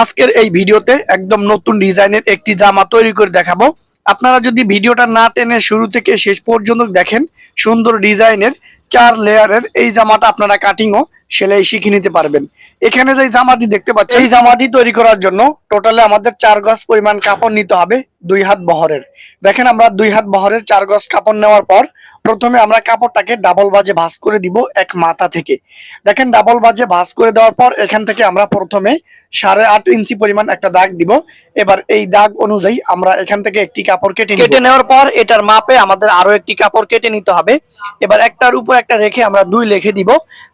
আজকের এই ভিডিওতে একদম নতুন ডিজাইনের একটি জামা তৈরি করে দেখাবো। আপনারা যদি ভিডিওটা না টেনে শুরু থেকে শেষ পর্যন্ত দেখেন, সুন্দর ডিজাইনের চার লেয়ারের এই জামাটা আপনারা কাটিংও সেলাই শিখে নিতে পারবেন। এখানে যে জামাটি দেখতে পাচ্ছেন এই জামাটি তৈরি করার জন্য টোটালে আমাদের চার গজ পরিমাণ কাপড় নিতে হবে দুই হাত বহরের। দেখেন আমরা দুই হাত বহরের চার গজ কাপড় নেওয়ার পর প্রথমে আমরা কাপড়টাকে ডাবল বাজে ভাঁজ করে দিব এক মাথা থেকে। দেখেন, ডাবল বাজে ভাঁজ করে দেওয়ার পর এখান থেকে আমরা প্রথমে সাড়ে আট ইঞ্চি পরিমাণ একটা দাগ দিব। এবার এই দাগ অনুযায়ী আমরা এখান থেকে একটি কাপড় কেটে কেটে নেওয়ার পর এটার মাপে আমাদের আরও একটি কাপড় কেটে নিতে হবে। এবার একটার উপর একটা রেখে আমরা দুই লিখে দিব।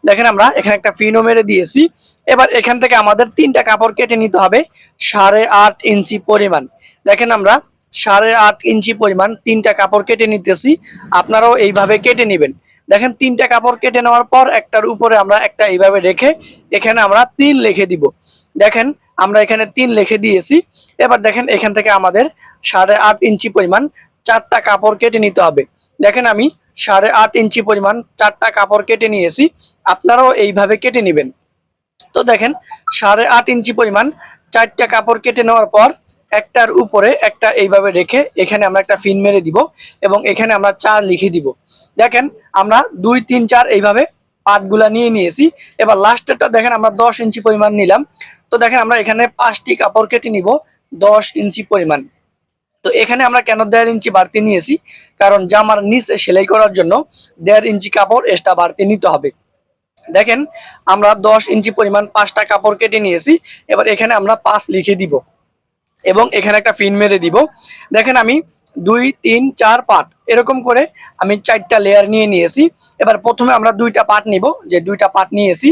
দেখেন, আমরা এখানে একটা ফিনো মেরে দিয়েছি। এবার এখান থেকে আমাদের তিনটা কাপড় কেটে নিতে হবে সাড়ে আট ইঞ্চি পরিমাণ। দেখেন, আমরা সাড়ে আট ইঞ্চি পরিমাণ তিনটা কাপড় কেটে নিতেছি। আপনারাও এইভাবে কেটে নেবেন। দেখেন, তিনটা কাপড় কেটে নেওয়ার পর একটার উপরে আমরা একটা এইভাবে রেখে এখানে আমরা তিন লিখে দিব। দেখেন, আমরা এখানে তিন লিখে দিয়েছি। এবার দেখেন, এখান থেকে আমাদের সাড়ে আট ইঞ্চি পরিমাণ চারটা কাপড় কেটে নিতে হবে। দেখেন, আমি সাড়ে আট ইঞ্চি পরিমাণ চারটা কাপড় কেটে নিয়েছি। আপনারাও এইভাবে কেটে নেবেন। তো দেখেন, সাড়ে আট ইঞ্চি পরিমাণ চারটা কাপড় কেটে নেওয়ার পর একটার উপরে একটা এইভাবে রেখে এখানে আমরা একটা ফিন মেরে দিব এবং এখানে আমরা চার লিখে দিব। দেখেন, আমরা দুই, তিন, চার এইভাবে পাটগুলা নিয়ে নিয়েছি। এবার লাস্টেরটা দেখেন, আমরা দশ ইঞ্চি পরিমাণ নিলাম। তো দেখেন, আমরা এখানে পাঁচটি কাপড় কেটে নিব, দশ ইঞ্চি পরিমাণ। তো এখানে আমরা কেন দেড় ইঞ্চি বাড়তি নিয়েছি? কারণ জামার নিচে সেলাই করার জন্য দেড় ইঞ্চি কাপড় এক্সট্রা বাড়তি নিতে হবে। দেখেন, আমরা দশ ইঞ্চি পরিমাণ পাঁচটা কাপড় কেটে নিয়েছি। এবার এখানে আমরা পাঁচ লিখে দিব। এবং এখানে একটা ফিন মেরে দিব। দেখেন আমি দুই, তিন, চার পাট এরকম করে আমি চারটা লেয়ার নিয়ে নিয়েছি। এবার প্রথমে আমরা দুইটা পাট নিব, যে দুইটা পাট নিয়েছি।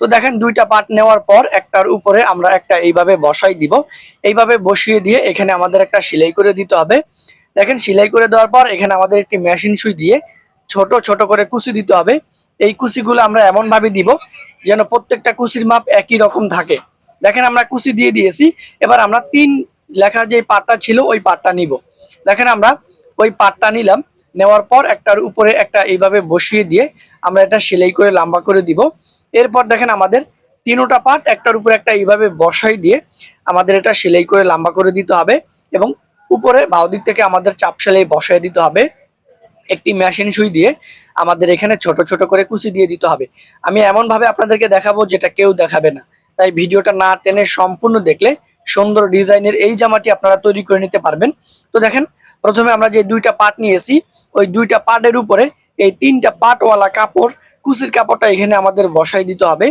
তো দেখেন দুইটা পাট নেওয়ার পর একটার উপরে আমরা একটা এইভাবে বসাই দিব। এইভাবে বসিয়ে দিয়ে এখানে আমাদের একটা সেলাই করে দিতে হবে। দেখেন সেলাই করে দেওয়ার পর এখানে আমাদের একটি মেশিন সুই দিয়ে ছোট ছোট করে কুচি দিতে হবে। এই কুচিগুলো আমরা এমনভাবে দিব যেন প্রত্যেকটা কুচির মাপ একই রকম থাকে। দেখেন আমরা কুচি দিয়ে দিয়েছি। এবার আমরা তিন লেখা যে পাটটা ছিল, ওই পাটটা নিব। দেখেন আমরা ওই পাটটা নিলাম, নেওয়ার পর একটার উপরে একটা এইভাবে বসিয়ে দিয়ে আমরা এটা সেলাই করে, লম্বা করে দিব। এরপর দেখেন আমাদের তিনোটা পাট, একটার উপরে একটা এইভাবে বসাই দিয়ে আমাদের এটা সেলাই করে, লম্বা করে দিতে হবে এবং উপরে বাউ দিক থেকে আমাদের চাপ সেলাই বসাই দিতে হবে। একটি মেশিন সুই দিয়ে আমাদের এখানে ছোট ছোট করে কুচি দিয়ে দিতে হবে। আমি এমন ভাবে আপনাদেরকে দেখাবো যেটা কেউ দেখাবে না। তাই ভিডিওটা না টেনে সম্পূর্ণ দেখলে সুন্দর ডিজাইনের এই জামাটি আপনারা তৈরি করে নিতে পারবেন। তো দেখেন, প্রথমে আমরা যে দুইটা পাট নিয়েছি, ওই দুইটা পাটের উপরে এই তিনটা পাটওয়ালা কাপড় কুচির কাপড়টা এখানে আমাদের বসাই দিতে হবে।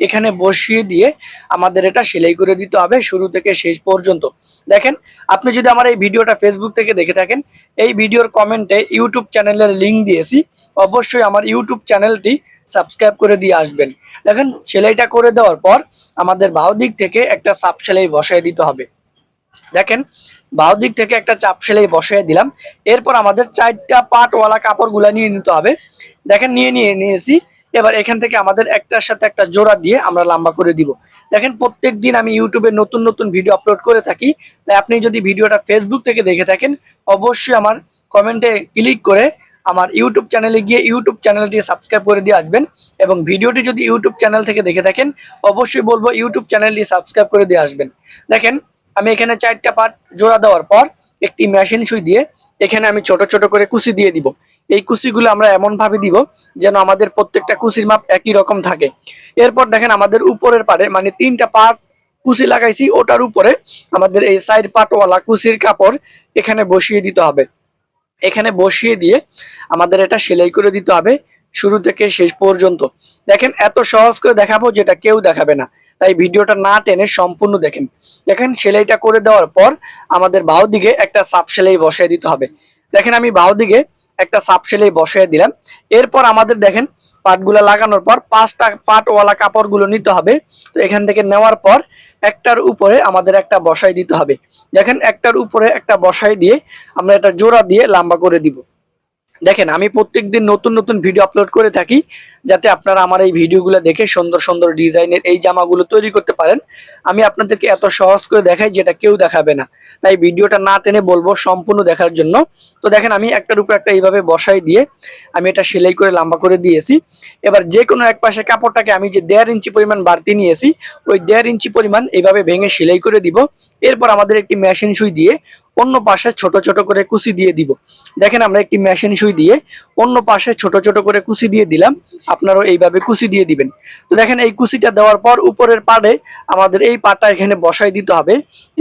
এখানে বসিয়ে দিয়ে আমাদের এটা সেলাই করে দিতে হবে শুরু থেকে শেষ পর্যন্ত। দেখেন, আপনি যদি আমার এই ভিডিওটা ফেসবুক থেকে দেখে থাকেন, এই ভিডিওর কমেন্টে ইউটিউব চ্যানেলের লিংক দিয়েছি। অবশ্যই আমার ইউটিউব চ্যানেলটি সাবস্ক্রাইব করে দিয়ে আসবেন। দেখেন, সেলাইটা করে দেওয়ার পর আমাদের বাউ দিক থেকে একটা চাপ সেলাই বসাই দিতে হবে। দেখেন বাউ দিক থেকে একটা চাপ সেলাই বসাই দিলাম। এরপর আমাদের চারটা পাটওয়ালা কাপড়গুলা নিয়ে নিতে হবে। দেখেন, নিয়ে নিয়ে নিয়েছি। এবার এখান থেকে আমাদের একটার সাথে একটা জোড়া দিয়ে আমরা লম্বা করে দিব। দেখেন, প্রত্যেক দিন আমি ইউটিউবে নতুন নতুন ভিডিও আপলোড করে থাকি। তাই আপনি যদি ভিডিওটা ফেসবুক থেকে দেখে থাকেন, অবশ্যই আমার কমেন্টে ক্লিক করে আমার ইউটিউব চ্যানেলে গিয়ে ইউটিউব চ্যানেলটি সাবস্ক্রাইব করে দিয়ে আসবেন এবং ভিডিওটি যদি ইউটিউব চ্যানেল থেকে দেখে থাকেন, অবশ্যই বলব ইউটিউব চ্যানেলটি সাবস্ক্রাইব করে দিয়ে আসবেন। দেখেন, আমি এখানে চারটা পার্ট জোড়া দেওয়ার পর একটি মেশিন সুই দিয়ে এখানে আমি ছোট ছোট করে কুচি দিয়ে দিব। এই কুচিগুলো আমরা এমন ভাবে দিব যেন আমাদের প্রত্যেকটা কুচির মাপ একই রকম থাকে। এরপর দেখেন, আমাদের উপরের পারে মানে তিনটা পার্ট কুচি লাগাইছি, ওটার উপরে আমাদের এই সাইড পাটওয়ালা কুচির কাপড় এখানে বসিয়ে দিতে হবে। এখানে বসিয়ে দিয়ে আমাদের এটা সেলাই করে দিতে হবে শুরু থেকে শেষ পর্যন্ত। দেখেন, এত সহজ করে দেখাবো যেটা কেউ দেখাবে না। তাই ভিডিওটা না টেনে সম্পূর্ণ দেখেন। দেখেন, সেলাইটা করে দেওয়ার পর আমাদের বাউ দিকে একটা সাপ সেলাই বসিয়ে দিতে হবে। দেখেন, আমি বাউ দিকে একটা সাপ সেলাই বসিয়ে দিলাম। এরপর আমাদের দেখেন, পাটগুলো লাগানোর পর পাঁচটা পাটওয়ালা কাপড়গুলো নিতে হবে। তো এখান থেকে নেওয়ার পর একটার উপরে আমাদের একটা বসাই দিতে হবে। দেখেন, একটার উপরে একটা বসাই দিয়ে আমরা এটা জোড়া দিয়ে লম্বা করে দিব। দেখেন, আমি প্রত্যেকদিন নতুন নতুন ভিডিও আপলোড করে থাকি, যাতে আপনারা আমার এই ভিডিওগুলো দেখে সুন্দর সুন্দর ডিজাইনের এই জামাগুলো তৈরি করতে পারেন। আমি আপনাদেরকে এত সহজ করে দেখাই যেটা কেউ দেখাবে না। তাই ভিডিওটা না টেনে বলব সম্পূর্ণ দেখার জন্য। তো দেখেন, আমি একটার উপর একটা এইভাবে বসাই দিয়ে আমি এটা সেলাই করে লম্বা করে দিয়েছি। এবার যে কোনো এক পাশে কাপড়টাকে আমি যে দেড় ইঞ্চি পরিমাণ বাড়তি নিয়েছি, ওই দেড় ইঞ্চি পরিমাণ এইভাবে ভেঙে সেলাই করে দিব। এরপর আমাদের একটি মেশিন সুই দিয়ে অন্য পাশে ছোট ছোট করে কুচি দিয়ে দিব। দেখেন আমরা একটি মেশিন সুই দিয়ে অন্য পাশে ছোট ছোট করে কুচি দিয়ে দিলাম। আপনারাও এইভাবে কুচি দিয়ে দিবেন। তো দেখেন এই কুচিটা দেওয়ার পর উপরের পাড়ে আমাদের এই পাটা এখানে বসাই দিতে হবে।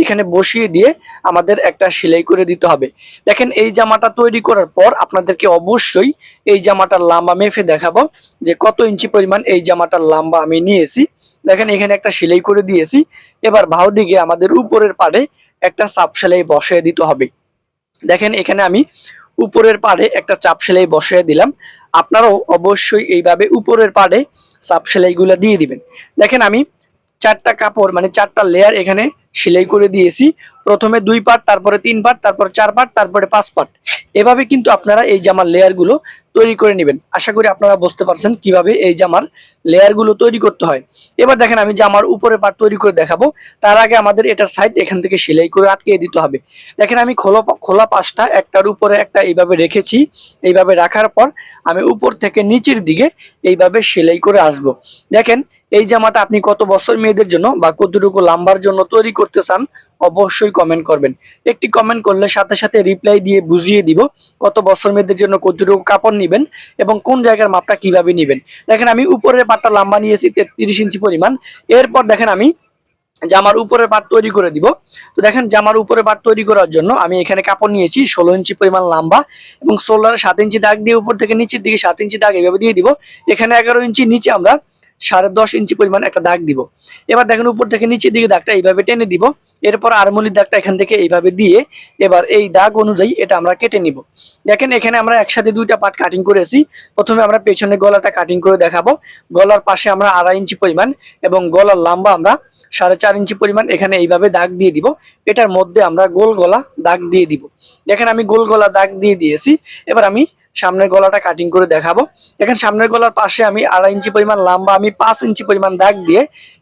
এখানে বসিয়ে দিয়ে আমাদের একটা সেলাই করে দিতে হবে। দেখেন এই জামাটা তৈরি করার পর আপনাদেরকে অবশ্যই এই জামাটার লম্বা মেপে দেখাবো যে কত ইঞ্চি পরিমাণ এই জামাটার লম্বা আমি নিয়েছি। দেখেন এখানে একটা সেলাই করে দিয়েছি। এবার ভাও দিকে আমাদের উপরের পাড়ে একটা চাপ সেলাই বসিয়ে দিতে হবে। দেখেন এখানে আমি উপরের পাড়ে একটা চাপ সেলাই বসিয়ে দিলাম। আপনারাও অবশ্যই এইভাবে উপরের পাড়ে চাপ সেলাইগুলো দিয়ে দিবেন। দেখেন আমি চারটা কাপড় মানে চারটা লেয়ার এখানে সেলাই করে দিয়েছি। প্রথমে দুই পার্ট তারপরে তিন পার্ট তারপর চার পার্ট তারপরে পাঁচ পার্ট এভাবে কিন্তু আপনারা এই জামার লেয়ারগুলো তৈরি করে নেবেন। আশা করি আপনারা বুঝতে পারছেন কীভাবে এই জামার লেয়ারগুলো তৈরি করতে হয়। এবার দেখেন আমি জামার উপরে পার তৈরি করে দেখাবো, তার আগে আমাদের এটার সাইড এখান থেকে সেলাই করে আটকে দিতে হবে। দেখেন আমি খোলা খোলা পাশটা একটার উপরে একটা এইভাবে রেখেছি। এইভাবে রাখার পর আমি উপর থেকে নিচের দিকে এইভাবে সেলাই করে আসব। দেখেন এই জামাটা আপনি কত বছর মেয়েদের জন্য বা কতটুকু লাম্বার জন্য তৈরি করতে চান, অবশ্যই কমেন্ট করবেন। একটি কমেন্ট করলে সাথে সাথে রিপ্লাই দিয়ে বুঝিয়ে দিব কত বছর মেয়েদের জন্য কতটুকু কাপড় নিবেন এবং কোন জায়গার মাপটা কীভাবে নিবেন। দেখেন আমি উপরের পাটটা লম্বা নিয়েছি, তেত্রিশ ইঞ্চি পরিমাণ। এরপর দেখেন আমি জামার উপরের পাট তৈরি করে দিব। তো দেখেন জামার উপরে পাট তৈরি করার জন্য আমি এখানে কাপড় নিয়েছি, ষোলো ইঞ্চি পরিমাণ লম্বা এবং শোল্ডারে সাত ইঞ্চি দাগ দিয়ে উপর থেকে নিচের দিকে সাত ইঞ্চি দাগ এভাবে দিয়ে দিব। এখানে এগারো ইঞ্চি নিচে আমরা সাড়ে দশ ইঞ্চি পরিমাণ একটা দাগ দিব। এবার দেখেন উপর থেকে নিচের দিকে দাগটা এইভাবে টেনে দিব। এরপর আরমলির দাগটা এখান থেকে এইভাবে দিয়ে এবার এই দাগ অনুযায়ী এটা আমরা কেটে নিব। দেখেন এখানে আমরা একসাথে দুইটা পার্ট কাটিং করেছি। প্রথমে আমরা পেছনে গলাটা কাটিং করে দেখাবো। গলার পাশে আমরা আড়াই ইঞ্চি পরিমাণ এবং গলার লম্বা আমরা সাড়ে চার ইঞ্চি পরিমাণ এখানে এইভাবে দাগ দিয়ে দিব। এটার মধ্যে আমরা গোল গলা দাগ দিয়ে দিব। দেখেন আমি গোল গলা দাগ দিয়ে দিয়েছি। এবার আমি সামনের গলাটা কাটিং করে দেখাবো। দেখেন, সামনের গলার পাশে আমি আড়াই ইঞ্চি পরিমাণ লম্বা, আমি পাঁচ ইঞ্চি পরিমাণ দাগ দিয়ে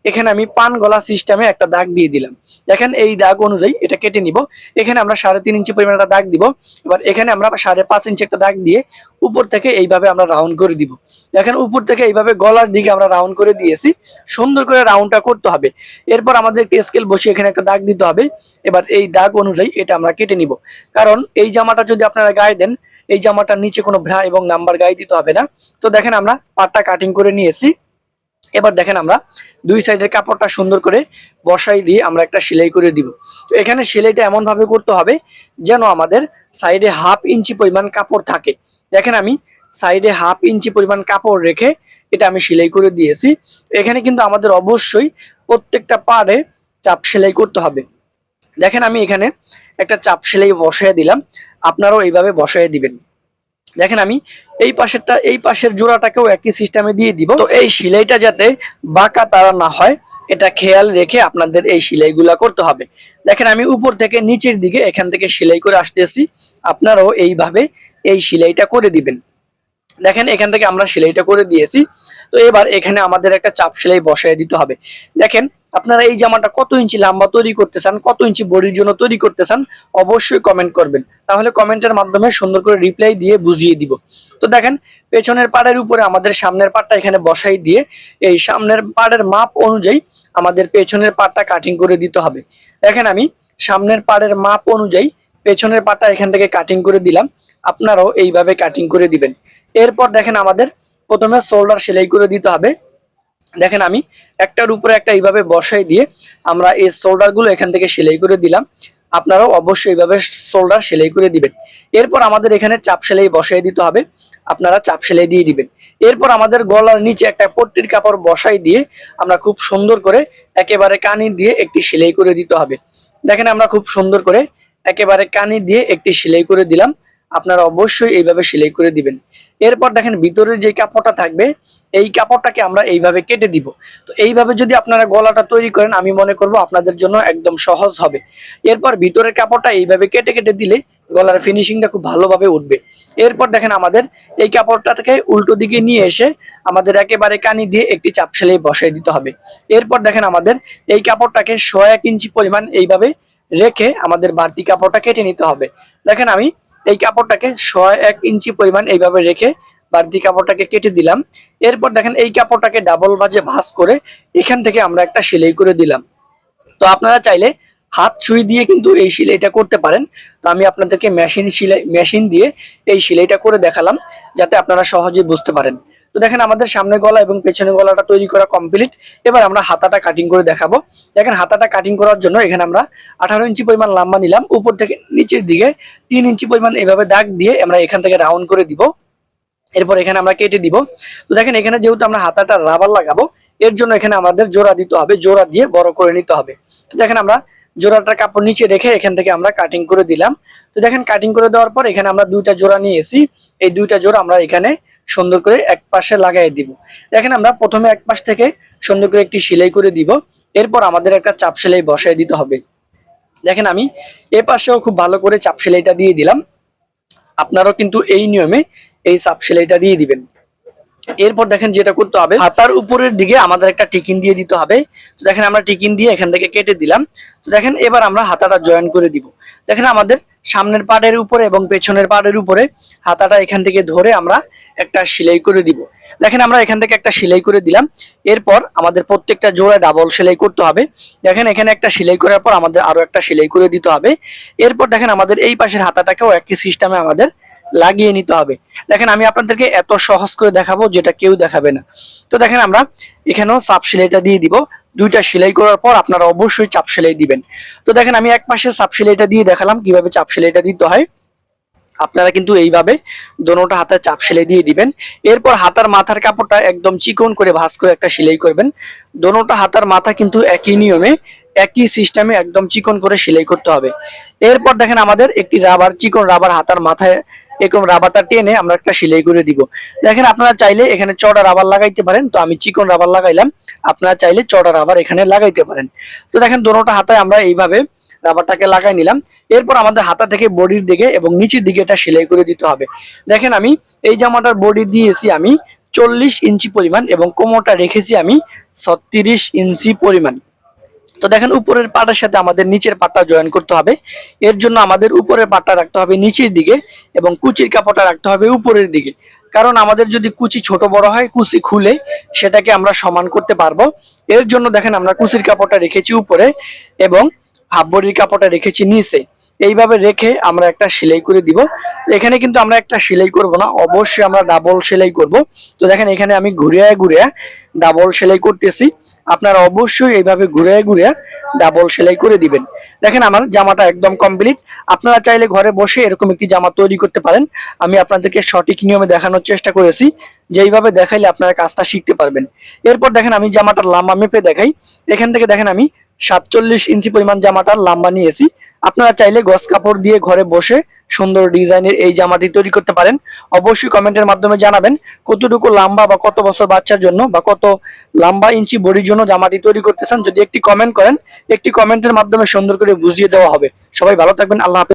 এখানে আমি পান গলা সিস্টেমে একটা দাগ দিয়ে দিলাম। দেখেন, এই দাগ অনুযায়ী এটা কেটে নিব। এখানে আমরা সাড়ে তিন ইঞ্চি পরিমাণ একটা দাগ দিব। এবার এখানে আমরা সাড়ে পাঁচ ইঞ্চি একটা দাগ দিয়ে উপর থেকে এইভাবে আমরা রাউন্ড করে দিব। দেখেন, উপর থেকে এইভাবে গলার দিকে আমরা রাউন্ড করে দিয়েছি। সুন্দর করে রাউন্ডটা করতে হবে। এরপর আমাদের একটি স্কেল বসে এখানে একটা দাগ দিতে হবে। এবার এই দাগ অনুযায়ী এটা আমরা কেটে নিব। কারণ এই জামাটা যদি আপনারা গায়ে দেন এই জামাটার নিচে কোনো ভ্রা এবং নাম্বার গায়ে দিতে হবে না। তো দেখেন আমরা পাটটা কাটিং করে নিয়েছি। এবার দেখেন আমরা দুই সাইডের কাপড়টা সুন্দর করে বসাই দিয়ে আমরা একটা সেলাই করে দিব। তো এখানে সেলাইটা এমন ভাবে করতে হবে যেন আমাদের সাইডে হাফ ইঞ্চি পরিমাণ কাপড় থাকে। দেখেন আমি সাইডে হাফ ইঞ্চি পরিমাণ কাপড় রেখে এটা আমি সেলাই করে দিয়েছি। এখানে কিন্তু আমাদের অবশ্যই প্রত্যেকটা পাড়ে চাপ সেলাই করতে হবে। দেখেন আমি এখানে একটা চাপ সেলাই বসায় দিলাম। আপনারাও এইভাবে বসায় দিবেন। দেখেন আমি এই পাশেরটা, এই পাশের জোড়াটাকেও একই সিস্টেমে দিয়ে দিব। তো এই সেলাইটা যাতে বাঁকা তারা না হয়, এটা খেয়াল রেখে আপনাদের এই সেলাইগুলা করতে হবে। দেখেন আমি উপর থেকে নিচের দিকে এখান থেকে সেলাই করে আসতেছি। আপনারাও এইভাবে এই সেলাইটা করে দিবেন। দেখেন এখান থেকে আমরা সেলাইটা করে দিয়েছি। তো এবার এখানে আমাদের একটা চাপ সেলাই বসায় দিতে হবে। দেখেন আপনারা এই জামাটা কত ইঞ্চি লম্বা তৈরি করতে চান, কত ইঞ্চি বডির জন্য তৈরি করতে চান, অবশ্যই কমেন্ট করবেন। তাহলে কমেন্টের মাধ্যমে সুন্দর করে রিপ্লাই দিয়ে বুঝিয়ে দিব। তো দেখেন, পেছনের পাড়ের উপরে আমাদের সামনের পাড়টা এখানে বসাই দিয়ে, এই সামনের পাড়ের মাপ অনুযায়ী আমাদের পেছনের পাড়টা কাটিং করে দিতে হবে। দেখেন আমি, সামনের পাড়ের মাপ অনুযায়ী পেছনের পাড়টা এখান থেকে কাটিং করে দিলাম। আপনারাও এইভাবে কাটিং করে দিবেন। এরপর দেখেন আমাদের প্রথমে শোল্ডার সেলাই করে দিতে হবে। দেখেন আমি একটার উপরে একটা এইভাবে বসাই দিয়ে আমরা এই শোল্ডারগুলো এখান থেকে সেলাই করে দিলাম। আপনারাও অবশ্যই এইভাবে শোল্ডার সেলাই করে দিবেন। এরপর আমাদের এখানে চাপ সেলাই বসাই দিতে হবে। আপনারা চাপ সেলাই দিয়ে দিবেন। এরপর আমাদের গলার নিচে একটা পট্টির কাপড় বসাই দিয়ে আমরা খুব সুন্দর করে একেবারে কানি দিয়ে একটি সেলাই করে দিতে হবে। দেখেন আমরা খুব সুন্দর করে একেবারে কানি দিয়ে একটি সেলাই করে দিলাম। আপনারা অবশ্যই এইভাবে সেলাই করে দিবেন। এরপর দেখেন ভিতরের যে কাপড়টা থাকবে, এই কাপড়টাকে আমরা এইভাবে কেটে দিব। তো এইভাবে যদি আপনারা গলাটা তৈরি করেন, আমি মনে করব আপনাদের জন্য একদম সহজ হবে। এরপর ভিতরের কাপড়টা এইভাবে কেটে কেটে দিলে গলার ফিনিশিংটা খুব ভালোভাবে উঠবে। এরপর দেখেন আমাদের এই কাপড়টা থেকে উল্টো দিকে নিয়ে এসে আমাদের একেবারে কানি দিয়ে একটি চাপ সেলাই বসাই দিতে হবে। এরপর দেখেন আমাদের এই কাপড়টাকে শো এক ইঞ্চি পরিমাণ এইভাবে রেখে আমাদের বাড়তি কাপড়টা কেটে নিতে হবে। দেখেন আমি এই কাপড়টাকে ছয় এক ইঞ্চি পরিমাণ এইভাবে রেখে বাড়তি কাপড়টাকে কেটে দিলাম। এরপর দেখেন এই কাপড়টাকে ডাবল ভাজে ভাস করে এখান থেকে আমরা একটা সেলাই করে দিলাম। তো আপনারা চাইলে হাত ছুঁই দিয়ে কিন্তু এই সেলাইটা করতে পারেন। তো আমি আপনাদেরকে মেশিন সেলাই মেশিন দিয়ে এই সেলাইটা করে দেখালাম, যাতে আপনারা সহজে বুঝতে পারেন। তো দেখেন আমাদের সামনে গলা এবং পেছনে গলাটা তৈরি করা কমপ্লিট এবার আমরা হাতাটা কাটিং করে দেখাবো। দেখেন হাতাটা কাটিং করার জন্য এখানে আমরা আঠারো ইঞ্চি পরিমাণ লম্বা নিলাম। উপর থেকে নিচের দিকে তিন ইঞ্চি পরিমাণ এভাবে দাগ দিয়ে আমরা এখান থেকে রাউন্ড করে দিব। এরপর এখানে আমরা কেটে দিব। তো দেখেন এখানে যেহেতু আমরা হাতাটা রাবার লাগাবো, এর জন্য এখানে আমাদের জোড়া দিতে হবে, জোড়া দিয়ে বড় করে নিতে হবে। তো দেখেন আমরা জোড়াটার কাপড় নিচে রেখে এখান থেকে আমরা কাটিং করে দিলাম। তো দেখেন কাটিং করে দেওয়ার পর এখানে আমরা দুইটা জোড়া নিয়ে এসি এই দুইটা জোড়া আমরা এখানে সুন্দর করে এক পাশে লাগাই দিব। দেখেন আমরা প্রথমে এক পাশ থেকে সুন্দর করে একটি সেলাই করে দিব। এরপর আমাদের একটা চাপ সেলাই বসাই দিতে হবে। দেখেন আমি এ পাশেও খুব ভালো করে চাপ সেলাইটা দিয়ে দিলাম। আপনারাও কিন্তু এই নিয়মে এই চাপ সেলাইটা দিয়ে দিবেন। এরপর দেখেন যেটা করতে হবে হাতার উপরের দিকে আমাদের একটা টিকিন দিয়ে দিতে হবে। তো দেখেন আমরা টিকিন দিয়ে এখান থেকে কেটে দিলাম। তো দেখেন এবার আমরা হাতাটা জয়েন করে দিব। দেখেন আমাদের সামনের পাড়ের উপরে এবং পেছনের পাড়ের উপরে হাতাটা এখান থেকে ধরে আমরা একটা সেলাই করে দিব। দেখেন আমরা এখান থেকে একটা সেলাই করে দিলাম। এরপর আমাদের প্রত্যেকটা জোড়া ডাবল সেলাই করতে হবে। দেখেন এখানে একটা সেলাই করার পর আমাদের আরও একটা সেলাই করে দিতে হবে। এরপর দেখেন আমাদের এই পাশের হাতাটাকেও একই সিস্টেমে আমাদের লাগিয়ে নিতে হবে। দেখেন, আমি আপনাদেরকে এত সহজ করে দেখাবো যেটা কেউ দেখাবে না। তো দেখেন, আমরা এখানেও চাপ সেলাইটা দিয়ে দিব। দুইটা সেলাই করার পর আপনারা অবশ্যই চাপ সেলাই দিবেন। তো দেখেন, আমি এক পাশে চাপ সেলাইটা দিয়ে দেখালাম কীভাবে চাপ সেলাইটা দিতে হয়। আপনারা কিন্তু এইভাবে দোনোটা হাতে চাপ সেলাই দিয়ে দিবেন। এরপর হাতার মাথার কাপড়টা একদম চিকন করে ভাঁজ করে একটা সেলাই করবেন। দোনোটা হাতার মাথা কিন্তু একই নিয়মে, একই সিস্টেমে একদম চিকন করে সেলাই করতে হবে। এরপর দেখেন, আমাদের একটি রাবার চিকন রাবার হাতার মাথায় এরকম রাবারটা টেনে আমরা একটা সেলাই করে দিব। দেখেন আপনারা চাইলে এখানে চড়া রাবার লাগাইতে পারেন, তো আমি চিকন রাবার লাগাইলাম। আপনারা চাইলে চড়া রাবার এখানে লাগাইতে পারেন। তো দেখেন দোনোটা হাতায় আমরা এইভাবে রাবারটাকে লাগাই নিলাম। এরপর আমাদের হাতা থেকে বডির দিকে এবং নিচের দিকে এটা সেলাই করে দিতে হবে। দেখেন আমি এই জামাটার বডি দিয়েছি আমি চল্লিশ ইঞ্চি পরিমাণ এবং কোমরটা রেখেছি আমি ছত্রিশ ইঞ্চি পরিমাণ। তো দেখেন, উপরের পাটার সাথে আমাদের নিচের পাটটা জয়েন করতে হবে। এর জন্য আমাদের উপরের পাটটা রাখতে হবে নিচের দিকে এবং কুচির কাপড়টা রাখতে হবে উপরের দিকে। কারণ আমাদের যদি কুচি ছোট বড় হয়, কুচি খুলে সেটাকে আমরা সমান করতে পারব। এর জন্য দেখেন, আমরা কুচির কাপড়টা রেখেছি উপরে এবং হাফ বডির কাপড়টা রেখেছি নিচে। এইভাবে রেখে আমরা একটা সেলাই করে দিব। এখানে কিন্তু আমরা একটা সেলাই করব না, অবশ্যই আমরা ডাবল সেলাই করব। তো দেখেন এখানে আমি ঘুরিয়ে ঘুরিয়ে ডাবল সেলাই করতেছি। আপনারা অবশ্যই এইভাবে ঘুরিয়ে ঘুরিয়ে ডাবল সেলাই করে দিবেন। দেখেন আমার জামাটা একদম কমপ্লিট আপনারা চাইলে ঘরে বসে এরকম একটি জামা তৈরি করতে পারেন। আমি আপনাদেরকে সঠিক নিয়মে দেখানোর চেষ্টা করেছি যেইভাবে দেখাইলে আপনারা কাজটা শিখতে পারবেন। এরপর দেখেন আমি জামাটার লাম্বা মেপে দেখাই। এখান থেকে দেখেন আমি সাতচল্লিশ ইঞ্চি পরিমাণ জামাটার লাম্বা নিয়েছি। আপনারা চাইলে গস কাপড় দিয়ে ঘরে বসে সুন্দর ডিজাইনের এই জামাটি তৈরি করতে পারেন। অবশ্যই কমেন্টের মাধ্যমে জানাবেন কতটুকু লম্বা বা কত বছর বাচ্চার জন্য বা কত লম্বা ইঞ্চি বডির জন্য জামাটি তৈরি করতে চান যদি একটি কমেন্ট করেন, একটি কমেন্টের মাধ্যমে সুন্দর করে বুঝিয়ে দেওয়া হবে। সবাই ভালো থাকবেন, আল্লাহ